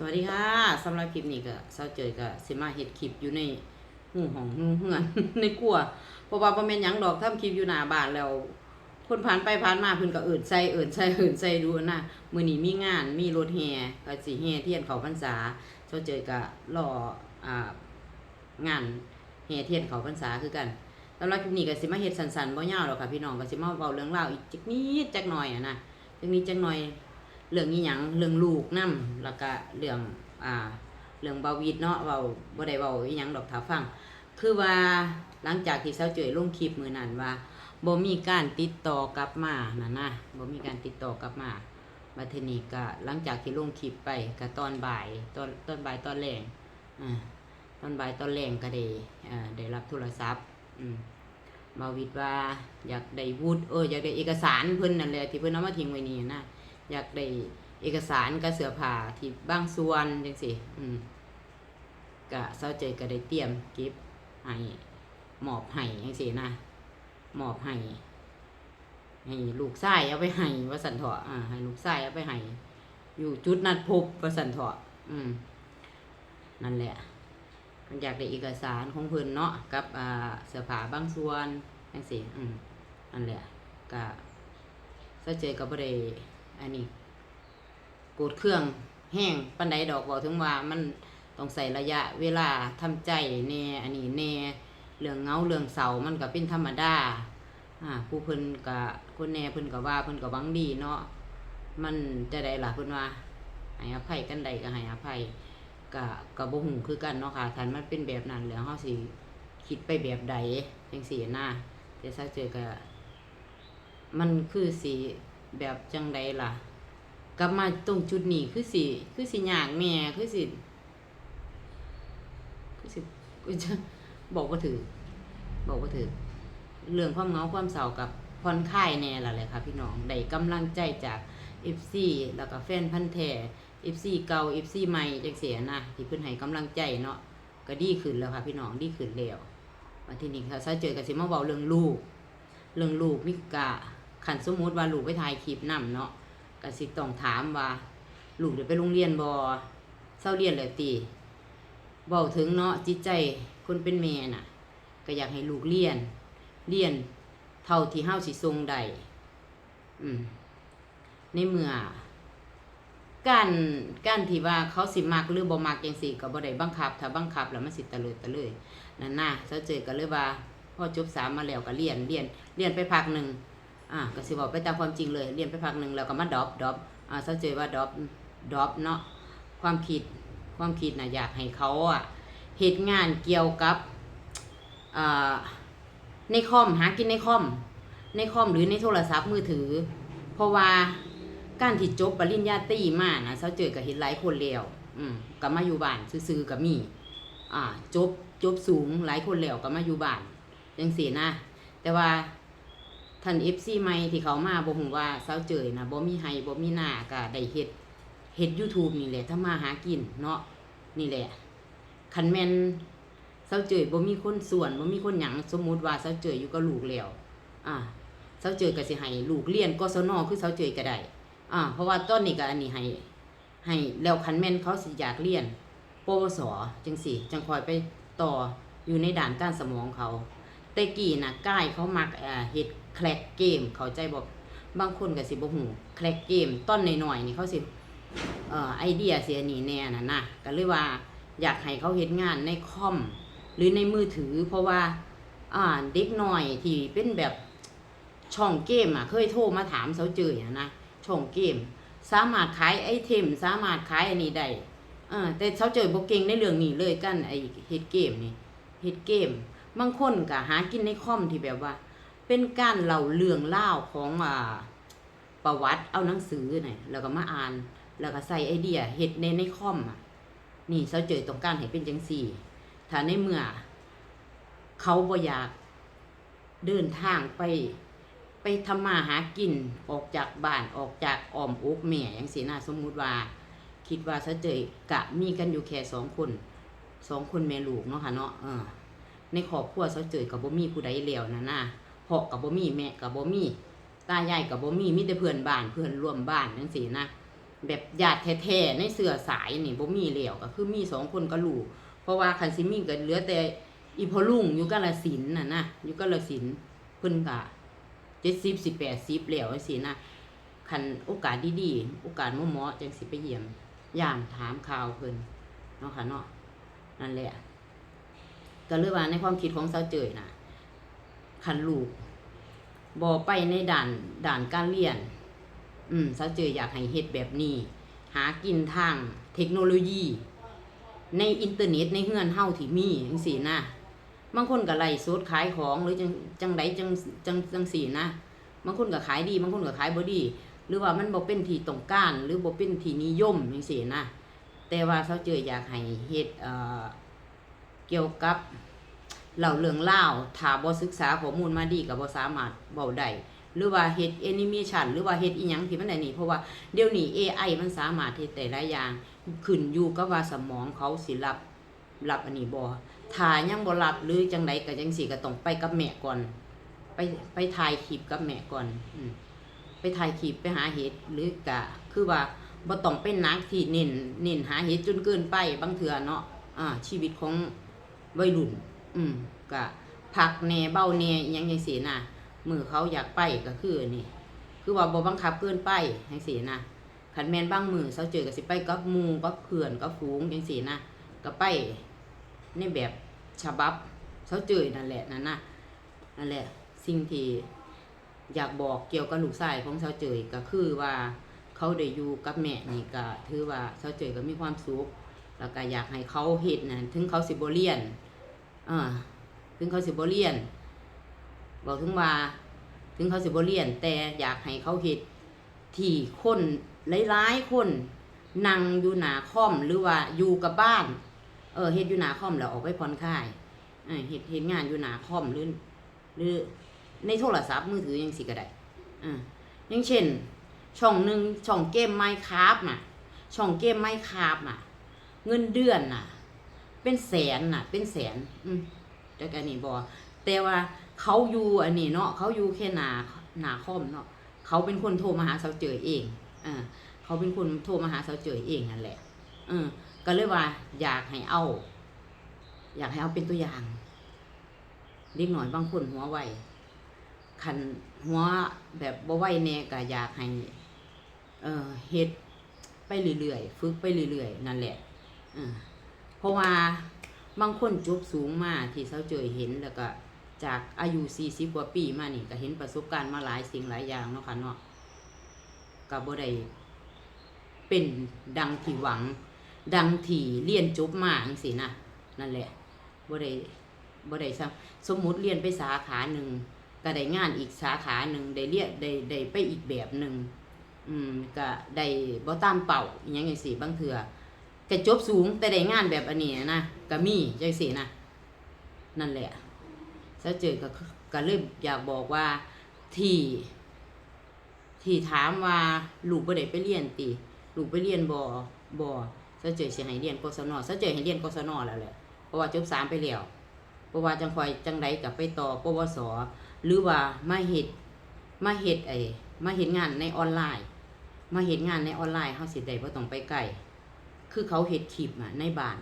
สวัสดีค่ะสำหรับคลิปนี้ก็เศร้าเจยก็สิมาเฮ็ดคลิปอยู่ในหูของหูเฮือนในครัวเพราะว่าบ่แม่นยังดอกทำคลิปอยู่หน้าบ้านแล้วคนผ่านไปผ่านมาเพิ่นก็เอิ้นใส่เอิ้นใส่เอิ้นใส่ดูนะมื้อนี้มีงานมีรถแห่ก็สิแห่เทียนเขาพรรษาเศร้าเจยก็รออ่างานแห่เทียนเขาพรรษาคือกันสำหรับคลิปนี้ก็สิมาเฮ็ดสั้นๆบ่ยาวหรอกค่ะพี่น้องก็สิมาเว้าเรื่องราวอีกจักนิดจักหน่อยอะนะจักนิดจักหน่อย เรื่องนี้หยังเรื่องลูกนํแล้วก็เรื่องอ่าเรื่องเบาวีดเนาะเว้าบ่ได้เว้าอีหยังดอกถ้าฟัง คือว่าหลังจากที่เซาเจยลงคลิปมื้อนั้นว่าบ่มีการติดต่อกลับมานั่นนะบ่มีการติดต่อกลับมาบัดทีนี้ก็หลังจากที่ลงคลิปไปก็ตอนบ่ายตอนตอนบ่ายตอนแรงอ่าตอนบ่ายตอนแรงก็ได้อ่าได้รับโทรศัพท์อืมเบาวิดว่าอยากได้วุฒิเอออยากได้เอกสารเพิ่นนั่นแหละที่เพิ่นเอามาทิ้งไว้นี่นะ อยากได้เอกสารกับเสื้อผ้าที่บางส่วนจังซี่อืมก็เศร้าใจก็ได้เตรียมเก็บให้หมอบให้จังซี่นะหมอบให้ให้ลูกชายเอาไปให้ว่าสันเถาะอ่าให้ลูกชายเอาไปให้อยู่จุดนัดพบว่าสันเถาะอืมนั่นแหละมันอยากได้เอกสารของเพิ่นเนาะกับอ่าเสื้อผ้าบางส่วนจังซี่อืมนั่นแหละก็เศร้าใจก็บ่ได้ อันนี้โกดเครื่องแห้งปันไดดอกบอกถึงว่ามันต้องใส่ระยะเวลาทำใจแน่อันนี้แน่เรื่องเงาเรื่องเศร้ามันก็เป็นธรรมดาอ่าผู้เพิ่นก็คนแน่เพิ่นก็ว่าเพิ่นก็หวังดีเนาะมันจะได้ล่ะเพิ่นว่าให้อภัยกันใดก็ให้อภัยก็ก็บ่ฮู้คือกันเนาะค่ะถ้ามันเป็นแบบนั้นแล้วเฮาสิคิดไปแบบใดจังซี่นะแต่ถ้าเจอก็มันคือสิ แบบจังใดล่ะ กลับมาตรงจุดนี้คือสิคือสิยากแม่คือสิคือสิจะบอกว่าถือบอกว่าถือเรื่องความเงาความเศร้ากับผ่อนคลายแน่ล่ะแหละค่ะพี่น้องได้กำลังใจจาก FC แล้วก็แฟนพันธ์แท้ FC เก่า FC ใหม่จังเสียนะที่เพิ่นให้กำลังใจเนาะก็ดีขึ้นแล้วค่ะพี่น้องดีขึ้นแล้วมาที่นี้ค่ะถ้าเจอกันสิมาเว้าเรื่องลูก เรื่องลูกมิกะ ขันสมมุติว่าลูกไปถ่ายคลิปนํเนาะก็สิต้องถามว่าลูกได้ไปโรงเรียนบ่เศร้าเรียนแล้วติเว้าถึงเนาะจิตใจคนเป็นแม่น่ะ ก็อยากให้ลูกเรียน เรียนเท่าที่เฮาสิทรงได้อืมในเมื่อการการที่ว่าเขาสิมักหรือบ่มักจังซี่ก็บ่ได้บังคับ ถ้าบังคับแล้วมันสิตะเลิดตะเลยนั่นน่ะเซาเจอก็เลยว่าพ่อจบสามมาแล้วก็เรียนเรียนเรียนไปพักหนึ่ง อ่าก็สิบอกไปตามความจริงเลย เรียนไปพักหนึ่งแล้วก็มาดรอปดรอปอ่าเซาเจว่าดรอปดรอปเนาะความคิดความคิดน่ะอยากให้เขาอะเฮ็ดงานเกี่ยวกับอ่าในคอมหากินในคอมในคอมหรือในโทรศัพท์มือถือ เพราะว่าการที่จบปริญญาตรีมานะเซาเจอกับเห็นหลายคนแล้วอืมก็มาอยู่บ้านซื่อๆกับมีอ่าจบจบสูงหลายคนแล้วก็มาอยู่บ้านจังซี่นะ แต่ว่า ท่าน FC ใหม่ที่เขามาบ่ฮู้ว่าเซาเจยนะบ่มีไห้บ่มีหน้าก็ได้เฮ็ดเฮ็ด YouTube นี่แหละถ้ามาหากินเนาะนี่แหละคันแม่นเซาเจยบ่มีคนส่วนบ่มีคนหยังสมมุติว่าเซาเจยอยู่กับลูกแล้วอ่าเสาเจยก็สิให้ลูกเรียนกศนคือเสาเจยก็ได้อ่าเพราะว่าตอนนี้ก็อันนี้ให้ให้แล้วคันแม่นเขาสิอยากเรียนปวสจังสี่จังคอยไปต่ออยู่ในด่านการสมองเขาแต่กี้นะก้ายเขามักเอ่อเฮ็ด แคลกเกม เข้าใจบ่บางคนก็สิบ่ฮู้แคลกเกมตอนหน้อยๆนี่เขาสิเอ่อไอเดียเสียหนีแน่น่ะนะก็เลยว่าอยากให้เขาเฮ็ดงานในคอมหรือในมือถือ เพราะว่าอ่าเด็กหน้อยที่เป็นแบบช่องเกมอะเคยโทรมาถามเสาเจยอะนะช่องเกม สามารถขายไอเทม สามารถขายอันนี้ได้เออแต่เสาเจยบ่เก่งในเรื่องนี้เลยกันไอเฮ็ดเกมนี่เฮ็ดเกม บางคนก็หากินในคอมที่แบบว่า เป็นการเล่าเรื่องเล่าของอ่าประวัติเอาหนังสือหนี่แล้วก็มาอ่าน แล้วก็ใส่ไอเดียเฮ็ดในในคอมอะ นี่เสาเจยต้องการให้เป็นจังซี่ ถ้าในเมื่อ เขาบ่อยากเดินทางไปไปทำมาหากินออกจากบ้านออกจากอ้อมอกแม่อย่างสีนาสมมุติว่า คิดว่าซะเจยกะมีกันอยู่แค่สองคนสองคนแม่ลูกเนาะค่ะเนาะเออในครอบครัวซะเจยกับบ่มีผู้ใดแล้วนะนะ พ่อกับบ่มีแม่กับบ่มีตายายกับบ่มีมีแต่เพื่อนบ้านเพื่อนร่วมบ้านจังซี่นะแบบญาติแท้ๆในเสือสายนี่บ่มีแล้วก็คือมีสองคนก็ลูกเพราะว่าคันสิมีก็เหลือแต่อีพอลุงอยู่กาฬสินน่ะนะอยู่กาฬสินเพิ่นก็70สิ80แล้วจังซี่นะคันโอกาสดีๆโอกาสเหมาะๆจังสิไปเยี่ยมยามถามข่าวเพิ่นเนาะค่ะเนาะนั่นแหละก็เลยว่าในความคิดของเสาเจยน่ะ คันลูกบอไปในด่านด่านการเรียน อืมสาวเจยอยากให้เฮ็ดแบบนี้ หากินทางเทคโนโลยี ในอินเทอร์เน็ตในเฮือนเฮาที่มีจังซี่นะบางคนก็ไล่สดขายของหรือจังจังไดจังจังจังซี่นะบางคนก็ขายดีบางคนก็ขายบ่ดี หรือว่ามันบ่เป็นที่ต้องการ หรือบ่เป็นที่นิยมจังซี่นะแต่ว่าสาวเจยอยากให้เฮ็ดเอ่อเกี่ยวกับ เหล่าเรื่องเล่าถ้าบ่ศึกษาข้อมูลมาดีก็บ่สามารถเว้าได้หรือว่าเฮ็ดแอนิเมชันหรือว่าเฮ็ดอีหยังที่มันได้นี่เพราะว่าเดี๋ยวนี้ AI มันสามารถเฮ็ดได้หลายอย่างขึ้นอยู่กับว่าสมองเขาสิรับรับอันนี้บ่ถ้ายังบ่รับหรือจังใดก็จังซี่ก็ต้องไปกับแม่ก่อน ไปไปถ่ายคลิปกับแม่ก่อนอืไปถ่ายคลิปไปหาเฮ็ดหรือกะคือว่าบ่ต้องเป็นนักที่เน้นเน้นหาเฮ็ดจนเกินไปบางเทื่อเนาะอ่าชีวิตของวัยรุ่น อืมก็พักแหน่เบ้าแหน่ยังจังซี่นะมือเขาอยากไปก็คือนี่ คือว่าบบังคับเกินไปจังซี่นะคันแมนบ้างมือเขาเจอก็สิไปกับมูกับเพื่อนกับฝูงจังซี่นะก็ไปในแบบฉบับเขาเจอนั่นแหละนั่นนะนั่นแหละ สิ่งที่อยากบอกเกี่ยวกับลูกชายของเสาเจยก็คือว่าเขาได้อยู่กับแม่นี่ก็ถือว่าเสาเจยก็มีความสุขแล้วก็อยากให้เขาเฮ็ดนะถึงเขาสิบ่เรียน เออถึงเขาสิบ่เรียน บอกถึงว่า ถึงเขาสิบ่เรียน แต่อยากให้เขาเฮ็ดที่คนหลายๆคนนั่งอยู่หนาคอมหรือว่าอยู่กับบ้าน เออเฮ็ดอยู่หนาคอมแล้วออกไปผ่อนคลายเออเฮ็ดเฮ็ดงานอยู่หนาคอมหรือหรือในโทรศัพท์มือถือยังสิก็ได้อ่าอย่างเช่น ช่องหนึ่งช่องเกมไมค์คราฟน่ะ ช่องเกมไมค์คราฟน่ะ เงินเดือนน่ะ เป็นแสนน่ะ เป็นแสน อืมแต่กันนี่บอกแต่ว่าเขาอยู่อันนี้เนาะเขาอยู่แค่หนาหนาคอมเนาะเขาเป็นคนโทรมาหาเสาเจอเองอ่าเขาเป็นคนโทรมาหาเสาเจอเองนั่นแหละเออก็เลยว่า อยากให้เอา อยากให้เอาเป็นตัวอย่างเล็กหน่อยบางคนหัวไวคันหัวแบบบ่ไวแน่ก็อยากให้เออเฮ็ดไปเรื่อยๆฝึกไปเรื่อยๆนั่นแหละอ่า เพราะว่าบางคนจบสูงมาที่เขาเจอเห็นแล้วก็จากอายุ40กว่าปีมานี่ก็เห็นประสบการณ์มาหลายสิ่งหลายอย่างเนาะค่ะเนาะก็บ่ได้เป็นดังที่หวัง ดังที่เรียนจบมาจังซี่นะนั่นแหละบ่ได้บ่ได้ซ้ำสมมุติเรียนไปสาขาหนึ่งก็ได้งานอีกสาขาหนึ่งได้เรียนได้ได้ไปอีกแบบหนึ่งอืมก็ได้บ่ตามเป้าอหยังจังซี่บางเทื่อ ก็จบสูงแต่ได้งานแบบอันนี้นะก็มีจังซี่นะนั่นแหละเสาเจอก็ก็เลยอยากบอกว่าที่ที่ถามว่าลูกบ่ได้ไปเรียนติลูกไปเรียนบ่บ่เสาเจอเสิให้เรียนกศนเสาเจอให้เรียนกศนแล้วแหละเพราะว่าจบสามไปแล้วเพราะว่าจังคอยจังไดก็ไปต่อปวสหรือว่ามาเฮ็ดมาเฮ็ดไอ้มาเฮ็ดงานในออนไลน์ มาเฮ็ดงานในออนไลน์เฮาสิได้บ่ต้องไปไกล คือเขาเห็ดคลิปอะในบ้าน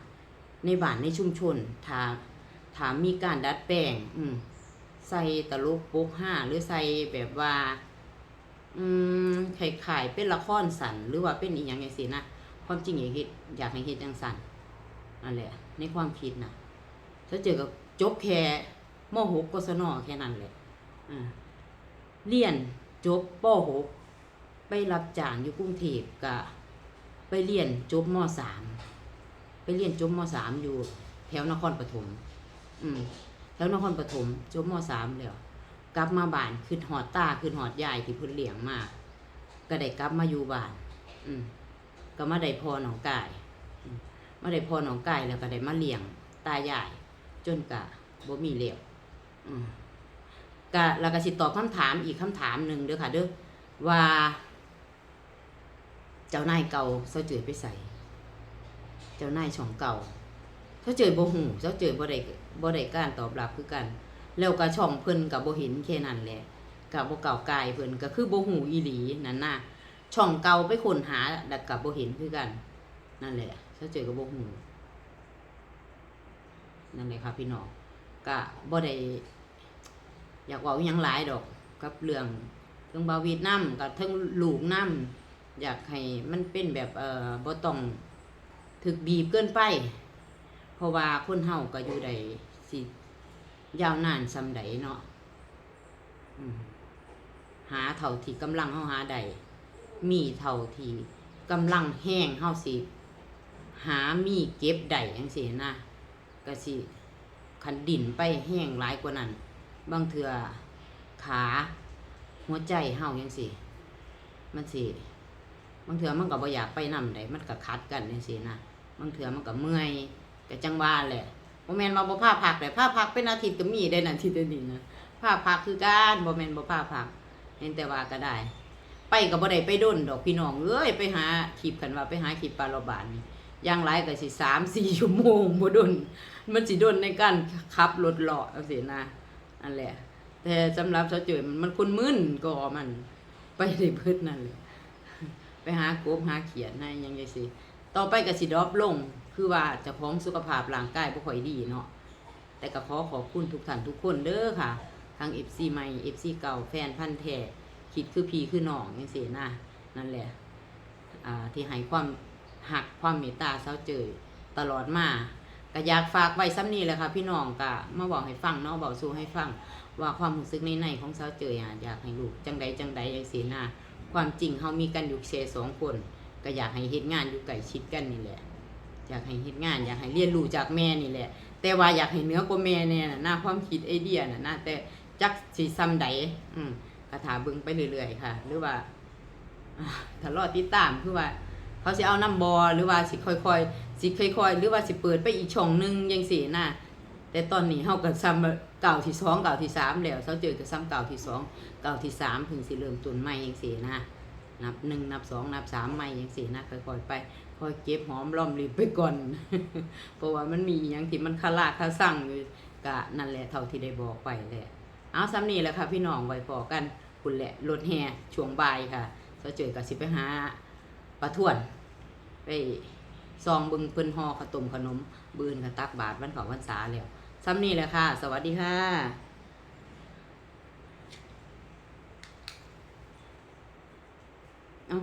ในบ้านในชุมชนถาถามมีการดัดแปลง อืมใส่ตลกโป๊กห้าหรือใส่แบบว่า อืมไข่ขายเป็นละครสันหรือว่าเป็นอีหยังไงสินะความจริงอยากเฮ็ดอยากให้เฮ็ดจังสันนั่นแหละ ในความคิดนะถ้าเจอกับจบแค่มหกกศนแค่นั้นแหละเรียนจบปหกไปรับจ้างอยู่กรุงเทพกะ ไปเรียนจบมสามไปเรียนจบมสามอยู่แถวนครปฐมอืมแถวนครปฐมจบมสามแล้วกลับมาบ้านขึ้นหอดตาขึ้นหอดยายที่เพิ่นเลี้ยงมาก็ได้กลับมาอยู่บ้าน อืมก็มาได้พอหนองกายมมาได้พอหนองกายแล้วก็ได้มาเลี้ยงตายายจนกะบ่มีเหลวอืมก็แล้วก็สิตอบคำถามอีกคำถามหนึ่งเด้อค่ะเด้อว่า เจ้านายเก่าเสาเจอไปใส่ เจ้านายช่องเก่าเสาเจอบ่หูเสาเจอบ่ได้บ่ได้การตอบรับคือกัน แล้วก็ช่องเพิ่นก็บ่เห็นแค่นั้นแหละก็บ่เก่ากายเพิ่นก็คือบ่หูอีหลีนั่นน่ะช่องเก่าไปค้นหาดักกับบ่เห็นคือกัน นั่นแหละถ้าเจอกับบหูนั่นแหละครับพี่น้องก็บ่ได้อยากว้าอิหยังหลายดอก กับเรื่องเรื่องบาวีดนํกับเทิงลูกนํ อยากให้มันเป็นแบบเอ่อบ่ต้องถึกบีบเกินไป เพราะว่าคนเฮาก็อยู่ได้สิยาวนานซำใดเนาะหาเท่าที่กำลังเฮาหาได้มีเท่าที่กำลังแห้งเฮาสิหามีเก็บได้จังซี่นะก็สิคันดินไปแห้งหลายกว่านั้น บางเทื่อขา หัวใจเฮาจังซี่มันสิ บางเทื่อมันก็บ่อยากไปนำได้มันก็คัดกันจังซี่นะบางเทื่อมันก็เมื่อยก็จังว่าแหละบ่แม่นว่าบ่พาพักได้พาพักเป็นอาทิตย์ก็มีได้นะอาทิตย์เดียวนี้นะพาพักคือการบ่แม่นบ่พาพักเห็นแต่ว่าก็ได้ ไปก็บ่ได้ไปด้นดอกพี่น้องเอ้ยไปหาคลิปกันว่าไปหาคลิปปลาโลบานนี่อย่างไรก็สิ3 4ชั่วโมงบ่ด้นมันสิด้นในการขับรถเลาะจังซี่นะนั่นแหละแต่สำหรับเสาเจยมันมันคนมึนก็มันไปได้เบิดนั่นแหละ ไปหากบหาเขียนนยังจังซี่ต่อไปก็สิดรอปลง คือว่าจะพ้องสุขภาพร่างกายบ่ค่อยดีเนาะแต่ก็ขอขอบคุณทุกท่านทุกคนเด้อค่ะทั้ง FC ใหม่ FC เก่าแฟนพันธุ์แท้คิดคือพีคือน้องจังซี่นะนั่นแหละอ่าที่ให้ความหักความเมตตาเศร้าเจยตลอดมาก็อยากฝากไว้ซ้ำนี้แหละค่ะพี่น้องก็มาบอกให้ฟังเนาะบอกสู่ให้ฟังว่าความรู้สึกในในของเศร้าเจยอะอยากให้ลูกจังใดจังใดย่างสีหน้า ความจริงเฮามีกันอยู่แค่สองคน ก็อยากให้เฮ็ดงานอยู่ใกล้ชิดกันนี่แหละ อยากให้เฮ็ดงาน อยากให้เรียนรู้จากแม่นี่แหละ แต่ว่าอยากให้เหนือกว่าแม่เนี่ยน่ะหน้าความคิดไอเดียน่ะนะแต่จักสิซ้ำใดอืมก็ถาเบิ่งไปเรื่อยๆค่ะ หรือว่าถ้ารอติดตามคือว่า เขาสิเอาน้ำบอหรือว่าสิค่อยๆสิค่อยๆหรือว่าสิเปิดไปอีกช่องหนึงจังซี่นะแต่ตอนนี้เฮาก็ซ้ำ เก่าที่สองเก่าที่สามแล้วเขาเจอก็ซ้ำเก่าที่สองเก่าที่สามถึงสิเริ่มต้นใหม่จังซี่นะนับหนึ่งนับสองนับสามใหม่จังซี่นะค่อยๆไปค่อยเก็บหอมรอมริบไปก่อน เพราะว่ามันมีอหยังที่มันคาราคาสั่งอยู่ก็นั่นแหละเท่าที่ได้บอกไปแหละเอาซ้ำนี้แหละค่ะพี่น้องไว้พอกันคุณแหละรถแห่ช่วงบ่ายค่ะเขาเจอก็สิไปหาปลาท่วนไปซองบึงเพิ่นหอขาวต้มขนมบืนกับตักบาทวันเขาวันษาแล้ว ซ้ำนี่แหละค่ะ สวัสดีค่ะเอา